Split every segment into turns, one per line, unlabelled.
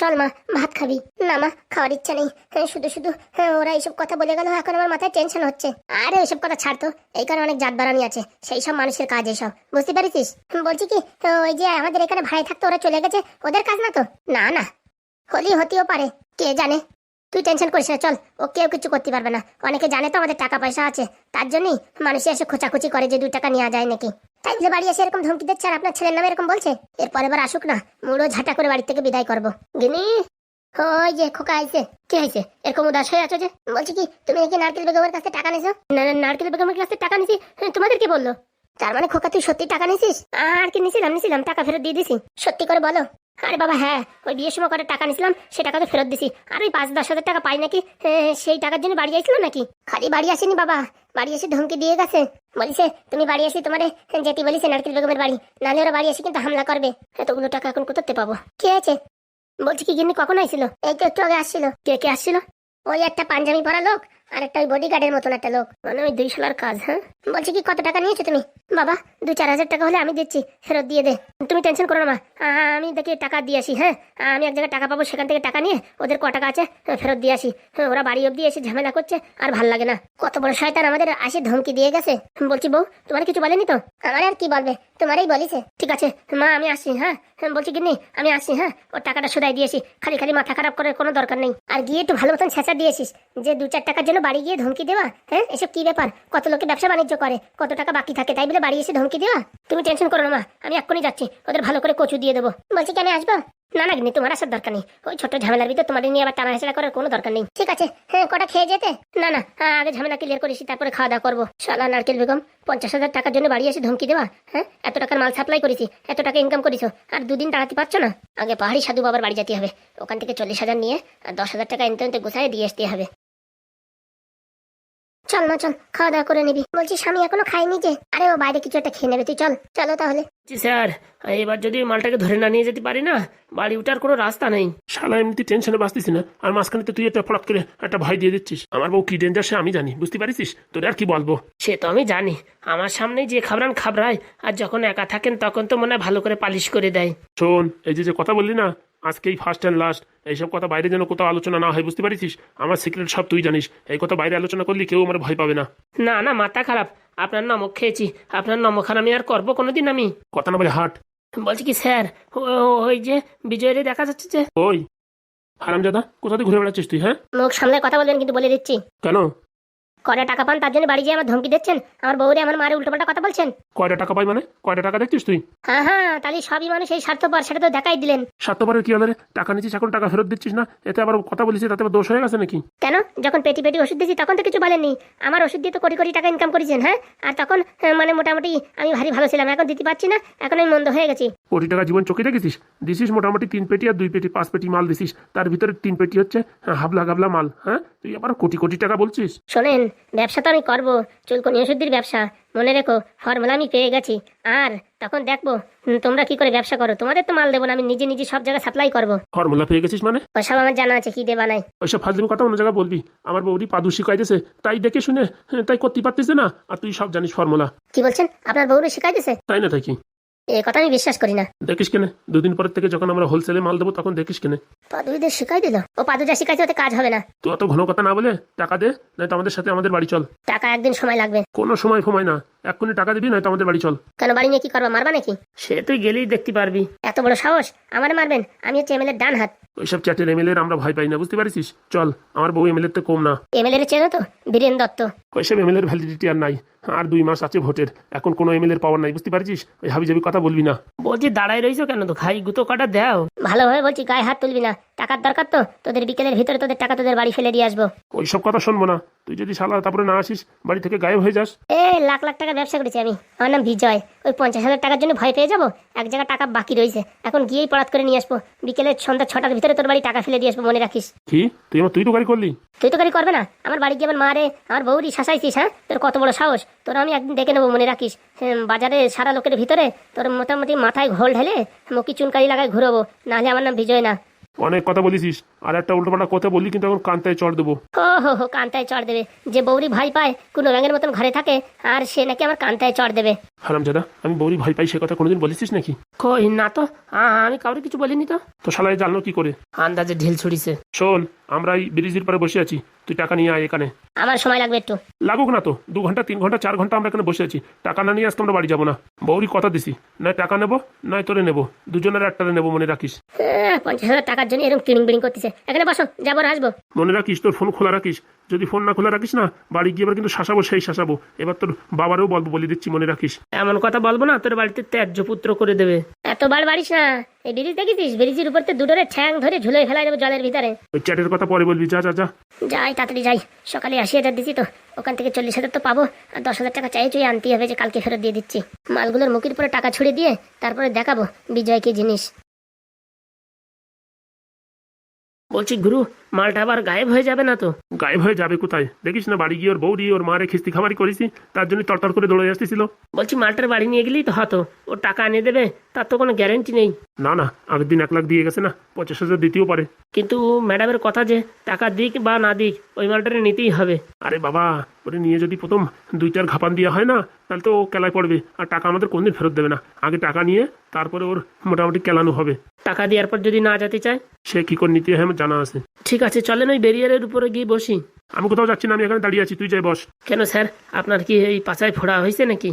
চল মা ভাত খাবি। না মা খাওয়ার ইচ্ছা নেই। হ্যাঁ, শুধু শুধু হ্যাঁ, ওরা এইসব কথা বলে গেল এখন আমার মাথায় টেনশন হচ্ছে। আরে এইসব কথা ছাড়তো এইখানে অনেক জাত বাড়ানি আছে। সেই সব মানুষের কাজ এইসব বুঝতে পারিস বলছি কি ওই যে আমাদের এখানে ভাড়ায় থাকতো ওরা চলে গেছে। ওদের কাজ না তো? না না। হলি হতেও পারে। কে জানে? তুই টেনশন করিস না চল। ও কেউ কিছু করতে পারবে না। অনেকে জানে তো আমাদের টাকা পয়সা আছে। তার জন্যই মানুষ এসে খোঁচাখুচি করে যে দুই টাকা নেওয়া যায় নাকি। তাই বলে বাড়ি এসে এরকম ধমকি দিচ্ছে আর আপনার ছেলের নামে এরকম বলছে এরপর এবার আসুক না। মুড়ো ঝাঁটা করে বাড়ি থেকে বিদায় করব। গিনি ওই যে খোকা আইছে। কি হয়েছে এরকম উদাস হয়ে আছো যে? বলছি কি তুমি নাকি নারকেল বেগমের কাছে টাকা নিছো? না না, নারকেল বেগমের কাছে টাকা নিছি। হ্যাঁ, তোমাদের কি বলল? তার মানে খোকা তুই সত্যি টাকা নিছিস? আর কি নিছিলাম নিছিলাম টাকা ফেরত দিয়ে দিছি। সত্যি করে বলো। আরে বাবা হ্যাঁ ওই বিয়ের সময় করে টাকা নিছিলাম সে টাকা তো ফেরত দিছি। আর ওই পাঁচ দশ হাজার টাকা পাই নাকি? এ, সেই টাকার জন্য বাড়ি আইছিল নাকি? খালি বাড়ি আসেনি বাবা বাড়ি এসে ধমকি দিয়ে গেছে। বলিছে তুমি বাড়ি আসি তোমারে যেতে বলিছে নারকেল বেগমের বাড়ি। নাহলে ওরা বাড়ি এসে কিন্তু হামলা করবে। এতগুলো টাকা এখন কোথাতে পাবো? কি আছে? বলছি কি গিন্নি কখন আইছিল? এই তো একটু আগে আসছিল। কে কে আসছিল? ওই একটা পাঞ্জাবি পরা লোক আর একটা ওই বডিগার্ডের মতন একটা লোক। মানে ওই দুই সালার কাজ হ্যাঁ? বলছি কি কত টাকা নিয়েছো তুমি? বাবা দু চার হাজার টাকা হলে আমি দিচ্ছি ফেরত দিয়ে দে। তুমি টেনশন করো না মা। আমি দেখি টাকা দিয়ে আসি হ্যাঁ? আমি এক জায়গায় টাকা পাবো সেখান থেকে টাকা নিয়ে ওদের ক টাকা আছে হ্যাঁ, ফেরত দিয়ে আসি। হ্যাঁ, ওরা বাড়ি অব্দি এসে ঝামেলা করছে আর ভালো লাগে না। কত বড় শয়তান আমাদের আসে ধমকি দিয়ে গেছে। বলছি বউ তোমার কিছু বলেনি তো? আমার আর কি বলবে? তোমারই বলিছে। ঠিক আছে মা আমি আসি হ্যাঁ? হ্যাঁ, বলছি কি নেই আমি আসি হ্যাঁ? ওর টাকাটা শোধাই দিয়েছি খালি খালি মাথা খারাপ করার কোনো দরকার নেই। আর গিয়ে একটু ভালো মতন ছেঁচা দিয়েছিস যে দু চার টাকার জন্য বাড়ি গিয়ে ধমকি দেওয়া হ্যাঁ? এসব কি ব্যাপার? কত লোকে ব্যবসা বাণিজ্য করে কত টাকা বাকি থাকে তাই বলে বাড়ি এসে ধমকি দেওয়া? তুমি টেনশন করো না মা আমি এক্ষুনি যাচ্ছি ওদের ভালো করে কচু দিয়ে দেবো। বলছি কি আমি আসব? না না গিনি তোমার আসার দরকার নেই। ওই ছোট ঝামেলার ভিতরে তোমার নিয়ে আবার টানা হেঁচড়া করার কোনো দরকার নেই। ঠিক আছে হ্যাঁ কটা খেয়ে যেতে? না না আগে ঝামেলা ক্লিয়ার করেছি তারপরে খাওয়া দাওয়া করব। শালা নারকেল বেগম, পঞ্চাশ হাজার টাকার জন্য বাড়ি এসে ধমকি দেওয়া হ্যাঁ? এত টাকার মাল সাপ্লাই করেছি, এত টাকা ইনকাম করেছ, আর দুদিন দাঁড়াতে পারছ না? আগে পাহাড়ি সাধু বাবার বাড়ি যেতে হবে, ওখান থেকে চল্লিশ হাজার নিয়ে, আর দশ হাজার টাকা এনতে এনতে গুছায় দিয়ে আসতে হবে। চল না চল খাওয়া দাওয়া করে নিবি। বলছি স্বামী এখনও খাইনি যে? আরে ও বাইরে কিছু একটা খেয়ে নেবে তুই চল। চলো তাহলে।
জি স্যার। এবার যদি মালটাকে ধরে না নিয়ে যেতে পারি না বাড়ি উঠার কোনো রাস্তা নেই।
শালা এমনি টেনশনে বাঁচতিস না। আর মাঝখানে তো তুই একটা ফলাপ করে একটা ভয় দিয়ে দিচ্ছিস। আমার বউ কি ডেঞ্জার সে আমি জানি। বুঝতে পারিস তোর আর কি বলব?
সে তো আমি জানি। আমার সামনে যে খাবরান খাবরায় আর যখন একা থাকেন তখন তো মনে হয় ভালো করে পালিশ করে দেয়।
শোন এই যে যে কথা বললি না আজকেই ফার্স্ট অ্যান্ড লাস্ট এইসব কথা বাইরে যেন কোথাও আলোচনা না হয় বুঝতে পারিস আমার সিক্রেট সব তুই জানিস। এই কথা বাইরে আলোচনা করলে কেউ আমার ভয় পাবে না।
না না মাথা খারাপ। আপনার নমক খেয়েছি। আপনার নমক খান আমি আর করব কোনোদিন আমি।
কথা না বলে হাট।
বলছি কি স্যার ওই যে বিজয়ের দেখা যাচ্ছে যে।
ওই। হারামজাদা কোথা থেকে ঘুরে বেড়াচ্ছিস তুই হ্যাঁ?
মুখ সামলে কথা বলবেন কিন্তু বলে দিচ্ছি।
কেন?
কটা টাকা পান তার জন্য বাড়ি যেয়ে আমার ধমকি দিচ্ছেন? আমার বউরে আমার মারে উল্টোপাল্টা কথা বলছেন?
কয়টা টাকা পাই মানে? কয়টা টাকা দেখছিস তুই?
হ্যাঁ হ্যাঁ তাহলে সবই মানুষ এই স্বার্থপর সেটা তো দেখাই দিলেন।
স্বার্থপরের কি হলো টাকা নিচ্ছিস এখন টাকা ফেরত দিচ্ছিস না? এতে আবার কথা বলিস তাতে আবার দোষ হয়ে গেছে নাকি?
কেন? যখন পেটি পেটি ওষুধ দিয়েছি তখন তো কিছু বলেননি। আমার ওষুধ দিয়ে তো কোটি কোটি টাকা ইনকাম করেছেন হ্যাঁ? আর তখন হ্যাঁ, মানে মোটামুটি আমি ভারী ভালো ছিলাম এখন দিতে পারছি না এখন আমি মন্দ হয়ে গেছি।
কোটি টাকা জীবন চোখে দেখেছিস দিছিস মোটামুটি তিন পেটি আর দুই পেটি পাঁচ পেটি মাল দিছিস। তার ভিতরে তিন পেটি হচ্ছে হ্যাঁ, হাবলা গাবলা মাল হ্যাঁ? তুই আবার কোটি কোটি টাকা বলছিস?
শোনেন ব্যবসা তো আমি করব। চুলকনি ওষুধের ব্যবসা। মনে রেখো ফর্মুলা আমি পেয়ে গেছি। আর তখন দেখব তোমরা কি করে ব্যবসা করো? তোমাদের তো মাল দেবো না আমি নিজে নিজে সব জায়গায় সাপ্লাই করব।
ফর্মুলা পেয়ে গেছিস মানে?
ওসব আমার জানা আছে কি দেবা নাই।
ওইসব ফাজলিম কথা অন্য জায়গায় বলবি। আমার বৌদি পাদু শিখাইতেছে তাই দেখে শুনে হ্যাঁ, তাই করতে পারতিস না। আর তুই সব জানিস ফর্মুলা
কি বলছেন? আপনার বউরে শিখাই দিছে
তাই না থাকি
এ কথা আমি বিশ্বাস করি না।
দেখিস কেনে দুদিন পরের থেকে যখন আমরা হোলসেলে মাল দেবো তখন দেখিস কেনে
পাদুদের শিখাই দিল। ও পাদু যা শিখাইছে ওতে কাজ হবে না।
তুই অত ঘন কথা না বলে টাকা দে নয়তো আমাদের সাথে আমাদের বাড়ি চল।
টাকা একদিন সময় লাগবে।
কোনো সময় ফময় না। এক্ষুনি টাকা দিবি নয়তো আমাদের বাড়ি চল।
কেন বাড়ি নিয়ে কি করবা মারবা নাকি?
সে তুই গেলেই দেখতে পারবি।
এত বড় সাহস? আমার মারবেন? আমি হচ্ছে এমএলএর ডান হাত।
ওইসব চ্যাটের এমএলএর আমরা ভয় পাই না বুঝতে পারিস চল আমার বউ এমএলএর তো কম না।
এমএলএর চেনো তো? বীরেন দত্ত।
ওইসব এমএলএর ভ্যালিডিটি আর নাই। আর দুই মাস আছে ভোটের। এখন কোনো এমএলএর পাওয়ার নাই বুঝতে পারছিস? ওই হাবি জাবি কথা বলবি না।
বলছি দাঁড়াই রইছো কেন তো? খাই গুতো কাটা দাও।
ভালোভাবে বলছি গায়ে হাত তুলবি না। টাকার দরকার তো? তোদের বিকেলের ভিতরে তোদের টাকা তোদের বাড়ি ফেলে দিয়ে আসব।
ওইসব কথা শুনব না। তুই যদি শালা তারপরে না আসিস বাড়ি থেকে গায়েব হয়ে যাস।
এ লাখ লাখ টাকা ব্যবসা করেছি আমি। আমার নাম বিজয়। ওই পঞ্চাশ হাজার টাকার জন্য ভয় পেয়ে যাব? এক জায়গায় টাকা বাকি রয়েছে। এখন গিয়েই পড়াত করে নিয়ে আসব। বিকেলে সন্ধ্যা ছটার ভিতরে তোর বাড়ি টাকা ফেলে দিয়ে আসব মনে রাখিস।
কি? তুই আমার তুই তো গাড়ি করলি।
তুই তো গাড়ি করবে না? আমার বাড়ি গিয়ে আমার মারে আমার বউরি শাসাইছিস হ্যাঁ? তোর কত বড় সাহস? তোর আমি একদিন দেখে নেব মনে রাখিস। বাজারে সারা লোকের ভিতরে তোর মোটামুটি মাথায় ঘোল ঢেলে মুখি চুনকারি লাগায় ঘুরবো। নাহলে আমার নাম বিজয় না।
অনেক কথা বলিস আর একটা উল্টোপাল্টা কথা বললি কিন্তু এখন কান্তায় চড় দেবো।
ও হো হো কান্তায় চড় দেবে। যে বৌরি ভয় পায় কোনো রঙের মতন ঘরে থাকে আর সে নাকি আমার কান্তায় চড় দেবে।
হারাম দাদা আমি বৌরি ভাই পাই সে কথা কোনোদিন বলেছিস নাকি?
কই না তো। আ- আমি কাউকে কিছু বলিনি তো।
তো শালায় জানলো কি করে?
আন্দাজে ঢিল ছুড়িছে।
শোন আমরা এই ব্রিজের পরে বসে আছি। তুই টাকা নিয়ে আয় এখানে।
আমার সময় লাগবে একটু।
লাগুক না তো। দু ঘণ্টা তিন ঘণ্টা চার ঘণ্টা আমরা এখানে বসে আছি। টাকা না নিয়ে আজকে আমরা বাড়ি যাব না। বৌরি কথা দিছি। নয় টাকা নেব নয় তোরে নেব। দুজনের একটারে নেব মনে রাখিস।
আহ, পঞ্চাশ হাজার টাকার জন্য এরকম কিড়িং বিড়িং করতেছে। এখানে বসো যাব আর আসব।
মনে রাখিস তোর ফোন খোলা রাখিস। যদি ফোন না খোলা রাখিস না বাড়ি গিয়ে এবার কিন্তু শাসাবো সেই শাসাবো। এবার তোর বাবারও বলব বলে দিচ্ছি মনে রাখিস।
এমন কথা বলব না তোর বাড়িতে ত্যায্য পুত্র করে দেবে।
এত বার বাড়িস না। এই ব্রিজ দেখেছিস? ব্রিজের উপর তো দুটোরে ঠ্যাং ধরে ঝুলে ফেলা যাবে জলের ভিতরে।
ওই চ্যাটের কথা পরে বলবি যা যা যা।
যাই তাড়াতাড়ি যাই। সকালে আশি হাজার দিচ্ছি তো। ওখান থেকে চল্লিশ হাজার তো পাবো। আর দশ হাজার টাকা চাই চুয়ে আনতে হবে যে কালকে ফেরত দিয়ে দিচ্ছি। মালগুলোর মুখের পরে টাকা ছুড়ে দিয়ে তারপরে দেখাবো বিজয় কি জিনিস।
বলছি গুরু মালটা আবার গায়েব হয়ে যাবে না তো?
গায়েব হয়ে যাবে কোথায়? দেখিস না বাড়ি গিয়ে ওর বৌরি ওর মারে খিস্তি খামারি করেছি তার জন্য তরতর করে দৌড়ে আসতেছিল।
বলছি মালটার বাড়ি নিয়ে গেলেই তো হতো ও টাকা এনে দেবে তার তো কোনো গ্যারেন্টি নেই।
না না আগের দিন এক লাখ দিয়ে গেছে না পঞ্চাশ হাজার দিতেও পারে।
কিন্তু ম্যাডামের কথা যে টাকা দিক বা না দিক ওই মালটারে নিতেই হবে।
আরে বাবা ওরে নিয়ে যদি প্রথম দুই চার ঘাপান দেওয়া হয় না তাহলে তো ও কেলায় পড়বে আর টাকা আমাদের কোনদিন ফেরত দেবে না। আগে টাকা নিয়ে তারপরে ওর মোটামুটি কেলানো হবে।
টাকা দেওয়ার পর যদি না যেতে চায়
সে কি করে নিতে হয় আমার জানা আছে।
ঠিক আছে চলেন ওই ব্যারিয়ারের উপরে গিয়ে বসি।
আমি কোথাও যাচ্ছি না আমি এখানে দাঁড়িয়ে আছি তুই যাই বস।
কেন স্যার? আপনার কি এই পাচায় ফোড়া হয়েছে নাকি?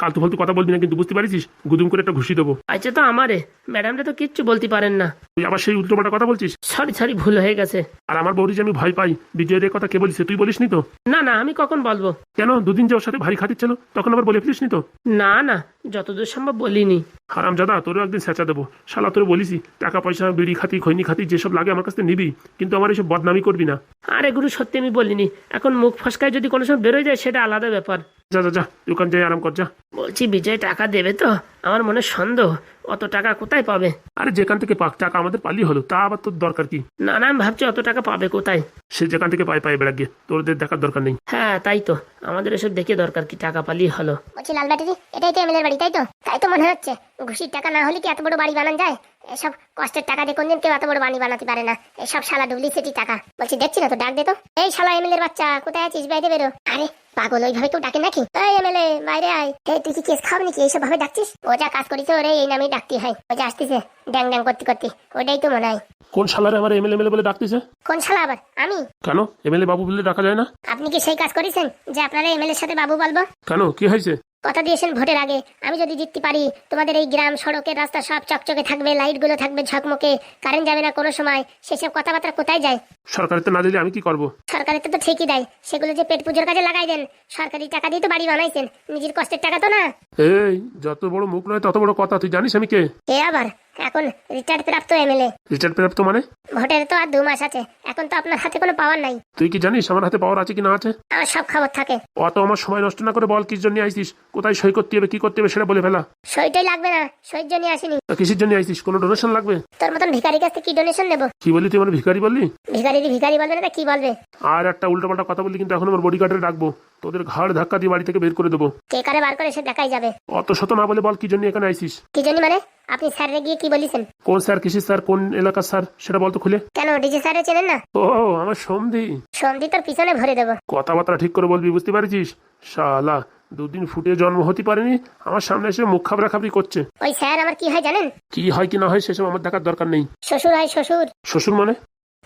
কালতু ফালতু কথা বলবি না কিন্তু বুঝতে পারিস গুদুম করে একটা ঘুষি দেবো।
আচ্ছা তো আমারে ম্যাডামরা তো কিচ্ছু বলতে পারেন না।
তুই আবার সেই উল্টোপাল্টা কথা বলছিস?
সরি সরি ভুল হয়ে গেছে।
আর আমার বৌরি যে আমি ভয় পাই বিজয়ের কথা কে বলিস তুই বলিসনি তো?
না না আমি কখন বলব?
কেন? দুদিন যে ওর সাথে ভারী খাতির ছিল তখন আবার বলে ফেলিসনি তো?
না না যতদূর সম্ভব বলিনি।
হারাম জাদা তোরও একদিন স্যাঁচা দেবো। শালা তোর বলিসি টাকা পয়সা বিড়ি খাতি খৈনি খাতি যেসব লাগে আমার কাছে নিবি কিন্তু আমার এসব বদনামি করবি না।
আরে গুরু সত্যি আমি বলিনি। এখন মুখ ফসকায় যদি কোনো সময় বেরোয় যায় সেটা আলাদা ব্যাপার।
যা যা যা দোকান যাই আরাম কর যা।
বলছি বিজয় টাকা দেবে তো? আমার মনে সন্দেহ। অত টাকা কোথায় পাবে?
আরে যেখান থেকে পাক টাকা আমাদের পালি হলো তা আবার তোর দরকার কি?
না না আমি ভাবছি অত টাকা পাবে কোথায়?
সে যেখান থেকে পাই পাই বেড়া গিয়ে। তোরদের দেখার দরকার নেই।
হ্যাঁ তাই তো। আমাদের এসব দেখে দরকার কি টাকা পালিয়ে হলো।
বলছি লাল ব্যাটারি এটাই তো এমএলএর বাড়ি তাই তো? তাই তো মনে হচ্ছে। ঘুষির টাকা না হলে কি এত বড় বাড়ি বানানো যায়? এসব কষ্টের টাকা দিয়ে কোনদিন কেউ এত বড় বাড়ি বানাতে পারে না। এসব শালা ডুপ্লিসিটি টাকা। বলছি দেখছি না তো ডাক দে তো। এই শালা এমএলএর বাচ্চা কোথায় আছিস? বাইরে বেরো। আরে পাগল ওইভাবে কেউ ডাকে নাকি? এই এমএলএ বাইরে আয়। এই তুই কি কেস খাবি নাকি? এইসব ভাবে ডাকছিস? ও যা কাজ করিস ওরে এই নামেই ডাকতে হয়। ও যা আসতেছে ড্যাং ড্যাং করতে করতে। ওটাই তো মনে হয়।
কোন শালারে আমার এমএলএ এমএলএ বলে ডাকতেছে?
কোন শালা আবার? আমি?
কেন? এমএলএ বাবু বলে ডাকা যায় না?
আপনি কি সেই কাজ করেছেন? যে আপনারা এমএলএর সাথে বাবু বলব?
কেন? কি হয়েছে?
কথা দিয়েছেন ভোটের আগে। আমি যদি জিততে পারি তোমাদের এই গ্রাম সড়কের রাস্তা সব চকচকে থাকবে লাইটগুলো থাকবে ঝকমকে কারেন্ট যাবে না কোনো সময় সেসব কথাবার্তা কোথায় যায়?
সরকারের তো না দিলে আমি কি করব?
সরকারের তো ঠিকই দেয়। সেগুলো যে পেট পুজোর কাজে লাগাই দেন। সরকারি টাকা দিয়ে তো বাড়ি বানাইছেন। নিজের কষ্টের টাকা তো না।
এই যত বড় মুখ নয় তত বড় কথা তুই জানিস আমি কে?
এ আবার? এখন রিটায়ার্ড প্রাপ্ত এমএলএ।
রিটার্ন প্রাপ্ত মানে?
ভোটের তো আর দু মাস আছে। এখন তো আপনার হাতে কোনো পাওয়ার নাই।
তুই কি জানিস আমার হাতে পাওয়ার আছে কি না আছে?
আমার সব খবর থাকে।
অত আমার সময় নষ্ট না করে বল কিস জন্য আইসিস কোথায় সই করতে হবে কি করতে হবে সেটা বলে ফেলা।
সইটাই লাগবে না। সইর জন্য আসিনি।
তা কিসের জন্য আইসিস কোনো ডোনেশন লাগবে?
তোর মতন ভিখারির কাছ থেকে কি ডোনেশন নেব?
কি বললি তুই আমার ভিখারি বললি?
ভিখারি ভিখারি বলবে না তা কি বলবে?
আর একটা উল্টোপাল্টা কথা বললি কিন্তু এখন আমার বডিগার্ডে রাখব। তোদের ঘাড় ধাক্কা দিয়ে বাড়ি থেকে বের করে দেবো।
কে কারে বার করে সে দেখাই যাবে।
অত শত না বলে বল কি জন্য এখানে আইসিস
কি জন্য মানে? আপনি স্যারে গিয়ে কি বলেছেন?
কোন স্যার কিসের স্যার কোন এলাকার স্যার সেটা বলতো খুলে।
কেন ডিজে স্যারে চেনেন না?
ও আমার সন্ধি।
সন্ধি তোর পিছনে ভরে দেবো।
কথাবার্তা ঠিক করে বলবি বুঝতে পারছিস? শালা দুদিন ফুটে জন্ম হতে পারেনি আমার সামনে এসে মুখ খাবরা খাবরি করছে।
ওই স্যার আমার কি হয় জানেন?
কি হয় কি না হয় সেসব আমার দেখার দরকার নেই।
শ্বশুর হয় শ্বশুর।
শ্বশুর মানে?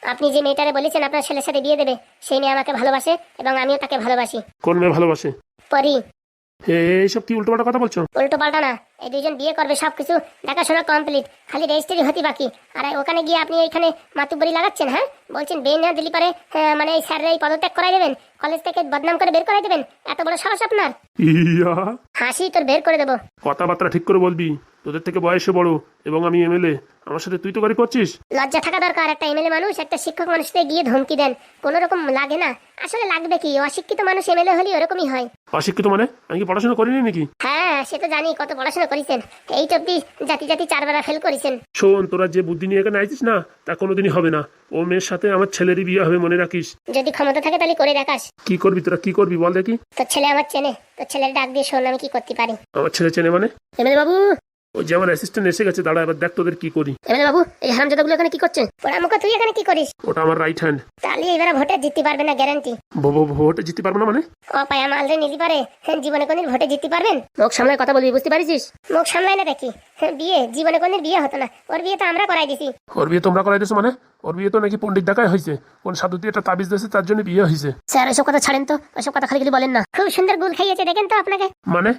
আপনি যে মেয়েটারে বলেছেন আপনার ছেলের সাথে বিয়ে দেবে সেই মেয়ে আমাকে ভালোবাসে এবং আমিও তাকে ভালোবাসি।
কোন মেয়ে ভালোবাসে?
পরি।
এইসব কি উল্টোপাল্টা কথা বলছো?
উল্টো পাল্টা না। এই দুজন বিয়ে করবে, সবকিছু দেখাশোনা কমপ্লিট খালি রেজিস্ট্রি হতে বাকি। আর ওখানে গিয়ে আপনি এখানে মাতুবাড়ি লাগাচ্ছেন হ্যাঁ? বলছেন বিয়ে না দিলি পারে মানে এই স্যারের এই পদত্যাগ করাই দেবেন? কলেজ থেকে বদনাম করে বের করাই দেবেন? এত বড় সাহস আপনার।
ইয়া।
হাসি তোর বের করে দেবো।
কথাবার্তা ঠিক করে বলবি। তোদের থেকে বয়সে বড় এবং আমি এমএলএ আমার সাথে তুই তো গাড়ি করছিস?
লজ্জা থাকা দরকার। একটা এমএলএ মানুষ একটা শিক্ষক মানুষকে গিয়ে ধমকি দেন। কোনো রকম লাগে না। আসলে লাগবে কি? অশিক্ষিত মানুষ এমএলএ হলে ওরকমই হয়।
অশিক্ষিত মানে? আমি কি পড়াশোনা করিনি নাকি?
হ্যাঁ সে তো জানি কত পড়াশোনা করেছেন। এই তো অব্দি জাতি জাতি চারবার ফেল করেছেন।
শোন তোরা যে বুদ্ধি নিয়ে এখানে আইছিস না তা কোনোদিনই হবে না। ও মেয়ের সাথে আমার ছেলেরই বিয়ে হবে মনে রাখিস?
যদি ক্ষমতা থাকে তাহলে করে দেখাস।
কি করবি তোরা? কি করবি বল দেখি।
তোর ছেলে আমার চেনে। তোর ছেলের ডাক দিয়ে শোন আমি কি করতে পারি।
আমার ছেলে চেনে মানে?
এমএল বাবু!
ওই যে আমার অ্যাসিস্ট্যান্ট এসে গেছে দাঁড়া এবার দেখ তোদের কি করি।
এমএলএ বাবু এই হারামজাদাগুলো এখানে কি করছে? পোড়ামুখা তুই এখানে কি করিস?
ওটা আমার রাইট হ্যান্ড
তাহলে এবারে ভোটে জিততে পারবে না গ্যারান্টি
ভোটে জিততে পারব না মানে?
অপায়া মালরে নিতে পারে হ্যাঁ, জীবনে কোনদিন ভোটে জিততে পারবেন? মুখ সামলায় কথা বলবি বুঝতে পারিস মুখ সামলায় না দেখি হ্যাঁ, বিয়ে জীবনে কোনদিন বিয়ে হতো না। ওর বিয়ে তো আমরা করাই দিছি।
ওর বিয়ে তোমরা করাই দিয়েছ মানে? ওর বিয়ে তো নাকি পণ্ডিত দেখায় হয়েছে। কোন সাধু দিয়ে একটা তাবিজ দিয়েছে তার জন্য বিয়ে হয়েছে।
স্যার এসব কথা ছাড়েন তো এসব কথা খালি খালি বলেন না। খুব সুন্দর গুল খাইয়েছে দেখেন তো আপনাকে।
মানে?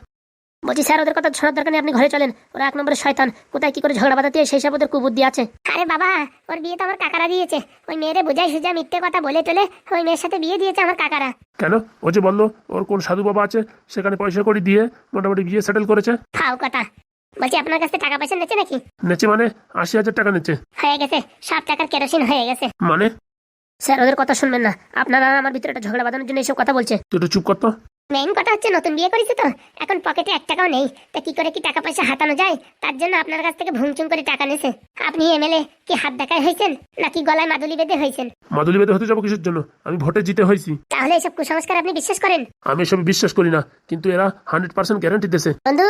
বলছি স্যার ওদের কথা শোনার দরকার নেই আপনি ঘরে চলেন। ওরা এক নম্বরের শয়তান। কোথায় কি করে ঝগড়া বাঁধাতে সেই সব ওদের কুবুদ্ধি আছে। আরে বাবা ওর বিয়ে তো আমার কাকারা দিয়েছে। ওই মেয়েরে বুঝাই সুজা মিথ্যে কথা বলে টলে ওই মেয়ের সাথে বিয়ে দিয়েছে আমার কাকারা।
কেন? ও যে বলল ওর কোন সাধু বাবা আছে সেখানে পয়সা করে দিয়ে মোটামুটি বিয়ে সেটেল করেছে।
ফাও কথা। বলছি আপনার কাছে টাকা পয়সা নেছে নাকি?
নেচে মানে? আশি হাজার টাকা নেচে
হয়ে গেছে সব টাকার কেরোসিন হয়ে গেছে।
মানে?
স্যার ওদের কথা শুনবেন না। আপনারা আমার ভিতরে একটা ঝগড়া বাঁধানোর জন্য এইসব কথা বলছে।
তুই একটু চুপ করতো
মেইন কথা হচ্ছে নতুন বিয়ে করেছে তো? এখন পকেটে এক টাকাও নেই। তা কি করে কি টাকা পয়সা হাতানো যায়? তার জন্য আপনার কাছ থেকে ভুংচুং করে টাকা নিছে। আপনি এমএলএ কি হাত দেখায় হয়েছেন? নাকি গলায় মাদুলি বেঁধে হয়েছেন?
মাদুলি বেদে হতে যাব কিসের জন্য? আমি ভোটে জিতে হয়েছি।
তাহলে এসব কুসংস্কার আপনি বিশ্বাস করেন?
আমি এসব বিশ্বাস করি না কিন্তু এরা হান্ড্রেড পার্সেন্ট গ্যারান্টি দিয়েছে
বন্ধু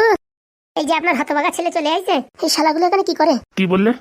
এই যে আপনার হতবাগা ছেলে চলে আইছে এই শালাগুলো এখানে কি করে?
কি বললে?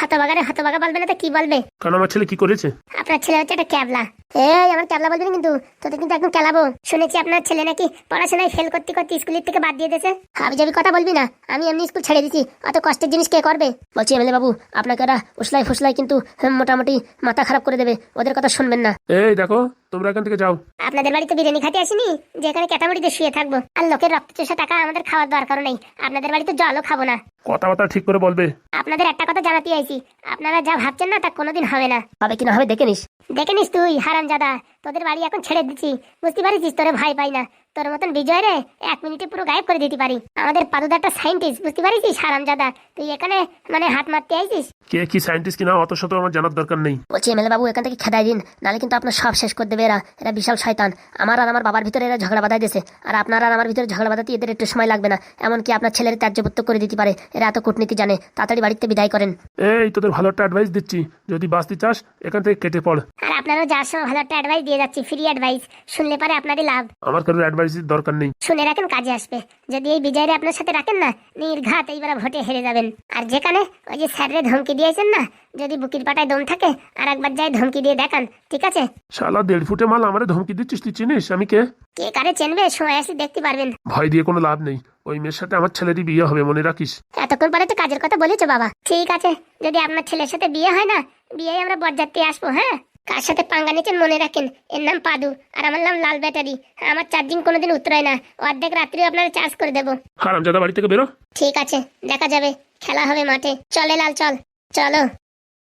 হতবাগারে হতবাগা বলবে না তো কি বলবে?
কারণ আমার ছেলে কি করেছে?
আপনার ছেলে হচ্ছে একটা ক্যাবলা। এই আমার ক্যাবলা বলবেন কিন্তু? তোদের কিন্তু একদম খেলাবো শুনেছি আপনার ছেলে নাকি পড়াশোনায় ফেল করতে করতে স্কুলের থেকে বাদ দিয়ে দিয়েছে। আমি যাবি কথা বলবি না আমি এমনি স্কুল ছেড়ে দিছি। অত কষ্টের জিনিস কে করবে? বলছি এমএলএ বাবু আপনাকে ওরা উসলাই ফুসলাই কিন্তু মোটামুটি মাথা খারাপ করে দেবে। ওদের কথা শুনবেন না।
এই দেখো তোমরা এখান থেকে যাও।
আপনাদের বাড়িতে বিরিয়ানি খাতে আসিনি? যেখানে ক্যাটাগরিতে শুয়ে থাকব। আর লোকের রক্ত চষা টাকা আমাদের খাওয়ার দরকার নেই। আপনাদের বাড়িতে জলও খাব না।
কথাবার্তা ঠিক করে বলবে।
আপনাদের একটা কথা জানাতে আইছি। আপনারা যা ভাবছেন না তা কোনোদিন হবে না। হবে কিনা হবে দেখে নিস। দেখে নিস তুই হারামজাদা। তোদের বাড়ি এখন ছেড়ে দিচ্ছি বুঝতে পারিস তোরে ভাই পাই না। তোর মতন বিজয় রে এক মিনিটে পুরো গায়েব করে দিতে পারি। আমাদের পাদুদা একটা সাইন্টিস্ট বুঝতে পারিস হারাম জাদা তুই এখানে মানে হাত মারতে আইছিস
কে কি সায়েন্টিস্ট কিনা অত শত আমার জানার দরকার নেই।
বলছি এমএলএ বাবু এখান থেকে খেদাই দিন নাহলে কিন্তু আপনার সব শেষ করে দেবে এরা। এরা বিশাল শয়তান। আমার আর আমার বাবার ভিতরে এরা ঝগড়া বাঁধাই দিয়েছে। আর আপনার আর আমার ভিতরে ঝগড়া বাঁধাতে এদের একটু সময় লাগবে না। এমনকি আপনার ছেলের ত্যায্যপুত্র করে দিতে পারে। এরা এত কূটনীতি জানে। তাড়াতাড়ি বাড়িতে বিদায় করেন।
এই তোদের ভালো একটা অ্যাডভাইস দিচ্ছি। যদি বাঁচতে চাস এখান থেকে কেটে পড়।
আর আপনারও যার সময় ভালো একটা অ্যাডভাইস দিয়ে যাচ্ছি ফ্রি অ্যাডভাইস শুনলে পারে আপনারই লাভ।
আমার কারোর অ্যাডভাইসের দরকার নেই।
শুনে রাখেন কাজে আসবে। যদি এই বিজয়রে আপনার সাথে রাখেন না নির্ঘাত এইবার ভোটে হেরে যাবেন। আর যেখানে ওই যে স্যাররে ধমকি দিয়েছেন না যদি বুকির পাটায় দম থাকে আর একবার যাই ধমকি দিয়ে দেখান ঠিক আছে?
শালা দেড় ফুটে মাল আমারে ধমকি দিচ্ছিস তুই চিনিস আমি কে?
কে কারে চেনবে সময় আসি দেখতে পারবেন।
ভয় দিয়ে কোনো লাভ নেই। ওই মেয়ের সাথে আমার ছেলেরই বিয়ে হবে মনে রাখিস।
এতক্ষণ পরে তো কাজের কথা বলেছ বাবা। ঠিক আছে যদি আপনার ছেলের সাথে বিয়ে হয় না বিয়ে আমরা বরযাত্রী আসব হ্যাঁ? কার সাথে পাঙ্গা নিয়েছেন মনে রাখেন? এর নাম পাদু আর আমার নাম লাল ব্যাটারি। আমার চার্জিং কোনোদিন উতরায় না। অর্ধেক রাত্রিও আপনারা চার্জ করে দেবো।
হারামজাদা বাড়ি থেকে বেরো।
ঠিক আছে দেখা যাবে। খেলা হবে মাঠে। চলে লাল চল। চলো।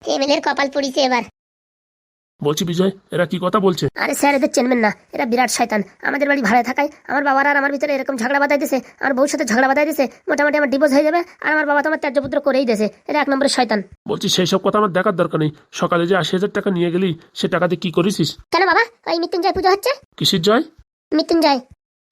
এমএলএর কপাল পুড়িছে এবার।
বলছি বিজয় এরা কি কথা বলছে?
আরে স্যার এদের চেনবেন না। এরা বিরাট শয়তান। আমাদের বাড়ি ভাড়ায় থাকায় আমার বাবার আর আমার ভিতরে এরকম ঝগড়া বাঁধাই দিছে আমার বউর সাথে ঝগড়া বাঁধাই দিছে মোটামুটি আমার ডিভোর্স হয়ে যাবে আর আমার বাবা তো আমার ত্যায্যপুত্র করেই দিয়েছে। এরা এক নম্বরের শয়তান।
বলছি সেই সব কথা আমার দেখার দরকার নেই। সকালে যে আশি হাজার টাকা নিয়ে গেলি সে টাকাতে কি করেছিস?
কেন বাবা? ওই মৃত্যুঞ্জয় পুজো হচ্ছে?
কিসের জয়?
মৃত্যুঞ্জয়।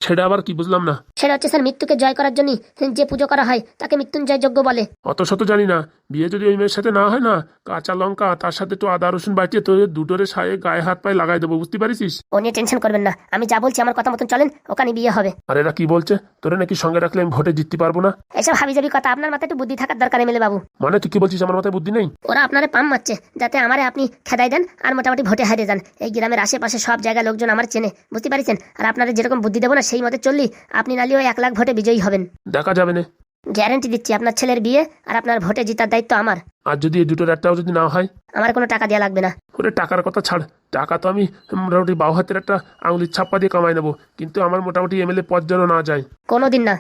সেটা আবার কি বুঝলাম না?
সেটা হচ্ছে স্যার মৃত্যুকে জয় করার জন্য যে পুজো করা হয় তাকে মৃত্যুঞ্জয় যজ্ঞ বলে।
অত শত জানি না বিয়ে যদি ওই মেয়ের সাথে না হয় না কাঁচা লঙ্কা তার সাথে একটু আদা রসুন বাটিয়ে তোর দুটোরে সায়ে গায়ে হাত পায়ে লাগাই দেবো বুঝতে পারিস
ও নিয়ে টেনশন করবেন না আমি যা বলছি আমার কথা মতন চলেন ওখানে বিয়ে হবে।
আর এরা কি বলছে? তোরে নাকি সঙ্গে রাখলে আমি ভোটে জিততে পারব না?
এসব হাবিজাবি কথা আপনার মাথায় একটু বুদ্ধি থাকার দরকার মেলে বাবু।
মানে তুই কি বলছিস আমার মাথায় বুদ্ধি নেই?
ওরা আপনারে পাম মারছে যাতে আমারে আপনি খেদাই দেন আর মোটামুটি ভোটে হারিয়ে যান। এই গ্রামের আশেপাশে সব জায়গায় লোকজন আমার চেনে বুঝতে পারছেন? আর আপনারা যেরকম বুদ্ধি দেবো না সেই মতে চললি আপনি নালি ওই এক লাখ ভোটে বিজয়ী হবেন।
দেখা যাবে না।
গ্যারান্টি দিচ্ছি আপনার ছেলের বিয়ে আর আপনার ভোটে জিতার দায়িত্ব আমার।
আর যদি এই দুটোর একটাও যদি না হয়?
আমার কোনো টাকা দেওয়া লাগবে না।
ওরে টাকার কথা ছাড় টাকা তো আমি মোটামুটি বাউ হাতের একটা আঙুলির ছাপ্পা দিয়ে কামাই নেব কিন্তু আমার মোটামুটি এমএলএ পদ যেন না যায়।
কোনোদিন না।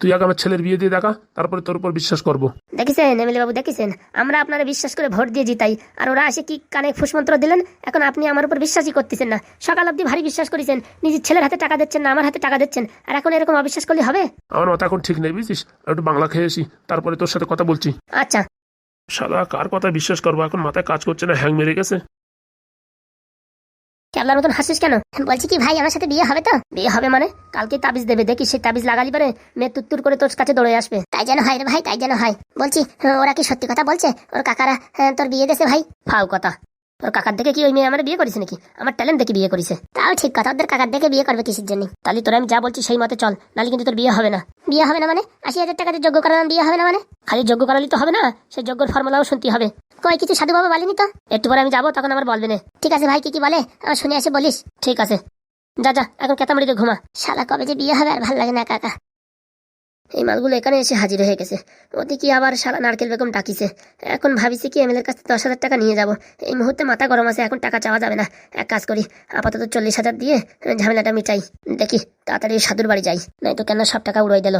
তুই আগে আমার ছেলের বিয়ে দিয়ে দেখা তারপরে তোর উপর বিশ্বাস করব।
দেখেছেন এমএলএ বাবু দেখেছেন? আমরা আপনারা বিশ্বাস করে ভোট দিয়ে জিতাই আর ওরা এসে কি কানে ফুসমন্ত্র দিলেন? এখন আপনি আমার উপর বিশ্বাসই করতেছেন না। সকাল অবধি ভারী বিশ্বাস করেছেন। নিজের ছেলের হাতে টাকা দিচ্ছেন না আমার হাতে টাকা দিচ্ছেন। আর এখন এরকম অবিশ্বাস করলে হবে?
আমার মাথা এখন ঠিক নেই বুঝছিস? আর একটু বাংলা খেয়ে আসি তারপরে তোর সাথে কথা বলছি।
আচ্ছা।
সাদা কার কথা বিশ্বাস করব? এখন মাথায় কাজ করছে না হ্যাং মেরে গেছে।
ক্যাবলার মতন হাসিস কেন? বলছি কি ভাই আমার সাথে বিয়ে হবে তো? বিয়ে হবে মানে? কালকে তাবিজ দেবে দেখি সে তাবিজ লাগালি পারে মেয়ে তুত্তুর করে তোর কাছে দৌড়ে আসবে। তাই যেন হয় রে ভাই তাই যেন হয়। বলছি হ্যাঁ, ওরা কি সত্যি কথা বলছে? ওর কাকারা হ্যাঁ, তোর বিয়ে দেশে ভাই? ফাও কথা। ওর কাকার দেখে কি ওই মেয়ে আমার বিয়ে করেছে নাকি? আমার ট্যালেন্ট দেখে বিয়ে করেছে। তাও ঠিক কথা, ওদের কাকার দেখে বিয়ে করবে কিসের জন্য? তাহলে তোর আমি যা বলছি সেই মতে চল, নাহলে কিন্তু তোর বিয়ে হবে না। বিয়ে হবে না মানে? আশি হাজার টাকাতে যোগ্য করালাম, বিয়ে হবে না মানে? খালি যোগ্য করালি তো হবে না, সেই যোগ্যর ফর্মুলাও শুনতে হবে। কয় কিছু সাধু বাবা বলেনি তো? একটু পরে আমি যাব, তখন আমার বলবে না। ঠিক আছে ভাই, কি কি বলে? আমার শুনে আসে বলিস। ঠিক আছে। যা যা, এখন কেতামড়িতে ঘুমা। শালা কবে যে বিয়ে হবে আর ভালো লাগে না, কাকা। এই মালগুলো এখানে এসে হাজির হয়ে গেছে। ওদিকে আবার সারা নারকেল বেগম ডাকিছে। এখন ভাবিছি কি এমএলএর কাছে দশ হাজার টাকা নিয়ে যাব। এই মুহূর্তে মাথা গরম আছে, এখন টাকা চাওয়া যাবে না। এক কাজ করি, আপাতত চল্লিশ হাজার দিয়ে ঝামেলাটা মিটাই। দেখি, তাড়াতাড়ি সাধুর বাড়ি যাই। নয়তো কেন সব টাকা উড়াই দিল।